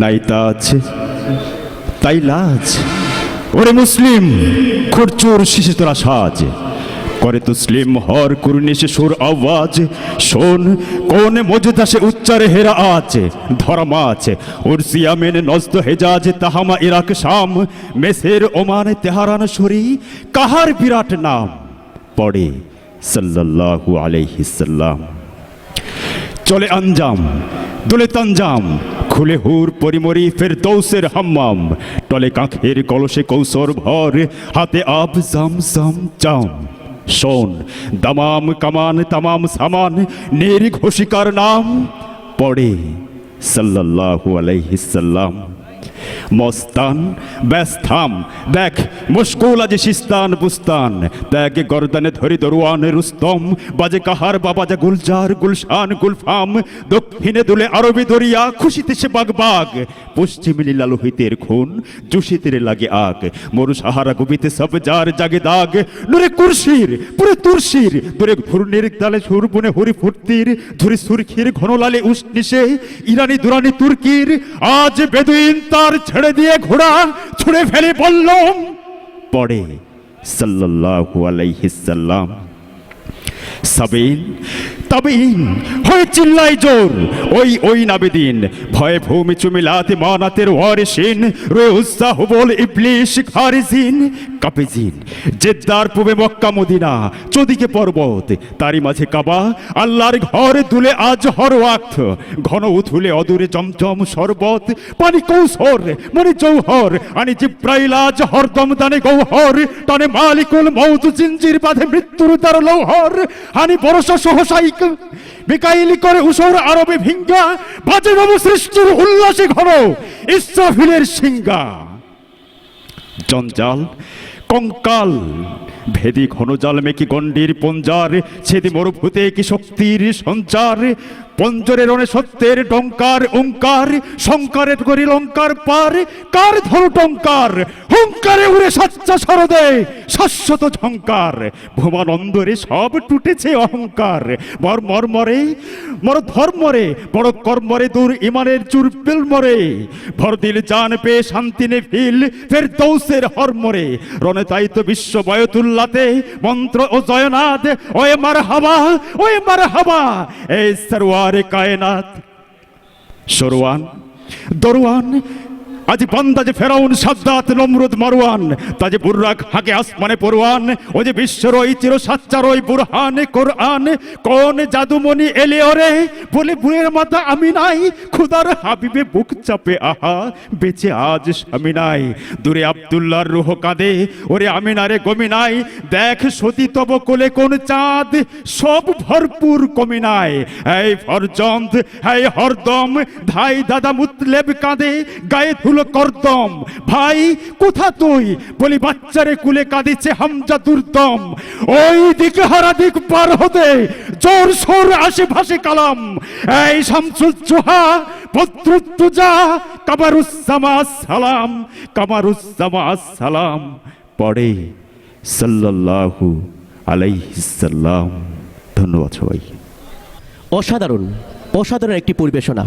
নাই তাজ তাই লাজ ওরে মুসলিম, খরচুর শিশু তোরা সাজ করে তুসলিম হর কুরনিশে সুর আওয়াজ। শোন, কোন মজদাসে উচ্চারে হেরা আজ ধরা মাছ উর্সিয়া main Najd Hejaz Tihama Iraq Sham. মেসের ওমান তেহারান শরী কাহার বিরাট নাম? পড়ে সাল্লাল্লাহু আলাইহি সাল্লাম চলে আঞ্জাম, দোলে তাঞ্জাম খুলে হুর পরিমরি ফের দৌসের হাম্মাম। টলে কাঁখের কলসে কৌসর ভর, হাতে আব জাম জাম জাম। শোন, দামাম কামান, তামাম সামান নের ঘোষিকার নাম পড়ে, সাল্লাল্লাহু আলাইহি সাল্লাম। মস্তান ব্যস্থাম দেখ, মুশকুল আজ সিস্তান বুস্তান। দেখ গর্দানে ধরি দরুয়ান রুস্তম। বাজে কাহার বাবা যা গুলজার, গুলশান, গুলফাম। দক্ষিণে দুলে আরবি দরিয়া, খুশিতে সে বাগ বাগ। পশ্চিমে লীলা লোহিতের খুন জুশিতের লাগে আগ। মরু সাহারা গুবিতে সব যার জাগে দাগ। নুরে কুরশির, পুরে তুরশির। দূরে ঘূর্ণির তালে সুর বুনে হরি ফুর্তির। ধরি সুরখির ঘনলালে উষ্ণিসে ইরানি দুরানি তুর্কির। আজ বেদুইন তার ছেড়ে দিয়ে ঘোড়া ছুঁড়ে ফেলে বললম। পরে সাল্লাম হয়ে চিল্লাই জোর, ওই ওই নাবিদিন, ভয়ে ভূমি চুমিলাতে মানাতের ওয়ারিসিন রয়ে উৎসাহ বল ইবলিশ খারিজিন কাপিজিন, জেদ্দার পূবে মক্কা, মদিনা, চদিকে পর্বত। তারই মাঝে কাবা, আল্লাহর ঘর দুলে আজ হর ওয়াক্ত ঘন উথুলে অদূরে চমচম শরবত, পানি কৌশর মানে জৌহর, আনি জিব্রাইল আজ হরদম দানে গৌহর। টানে মালিকুল মৌত জিঞ্জির বাঁধে মৃত্যুর তার লৌহর। হানি বরসা সহসাইক মিকাইলি করে উসর আরবে ভিঙ্গা। বাজে নব সৃষ্টির উল্লাসে ঘন, ইসরাফিলের সিঙ্গা জঞ্জাল কঙ্কাল। ভেদি ঘন জাল মেকি গণ্ডির পঞ্জার ছেদি মরুভূতে কি শক্তির সঞ্চার? পঞ্জরের রণে সত্যের ডঙ্কার ওঙ্কার শঙ্কারের করি লঙ্কার পার, কার ধরো টঙ্কার হুঙ্কারে উড়ে সচ্চা সরদে শাশ্বত ঝঙ্কার ভুমানন্দরে সব টুটেছে অহংকার। মর মর মরে, মর ধর্মরে বড় কর্মরে দূর ইমানের চুরপিল মরে। ভর দিল জান পেয়ে শান্তি নে ফিল, ফের দৌসের হরমরে রণে তাই তো বিশ্ব বয়তুল্লাতে, মন্ত্র ও জয়নাথ ওয়ে মার হাবা ওয়ে মার হাবা এই সরওয়ারে কায়নাত সরওয়ান দরওয়ান আজ নমরুদ তাজে আমি নাই দূরে আব্দুল্লাহর রুহ কাঁদে, ওরে আমিনারে গমি নাই, দেখ সতী তব কোলে কোন চাঁদ, সব ভরপুর কমি নাই। এই ফরজন্দ এই হরদম, ধাই দাদা মুতলেব কাঁদে, গায়ে ধুলো করদম। ভাই, কোথা তুই? বলি, বাচ্চারে কুলে কাঁদিছে হামজা দুর্দম। ওই দিক হারা দিক পার হতে জোর সোর আশেপাশে কালাম। এই শামসুল শামসুজ্জোহা ভদ্রুত্তুজা কামারুজ্জামা সালাম কামারুজ্জামা সালাম পড়ে সাল্লাল্লাহু আলাইহিস সাল্লাম। ধন্যবাদ সবাই অসাধারণ অসাধারণ একটি পরিবেশনা।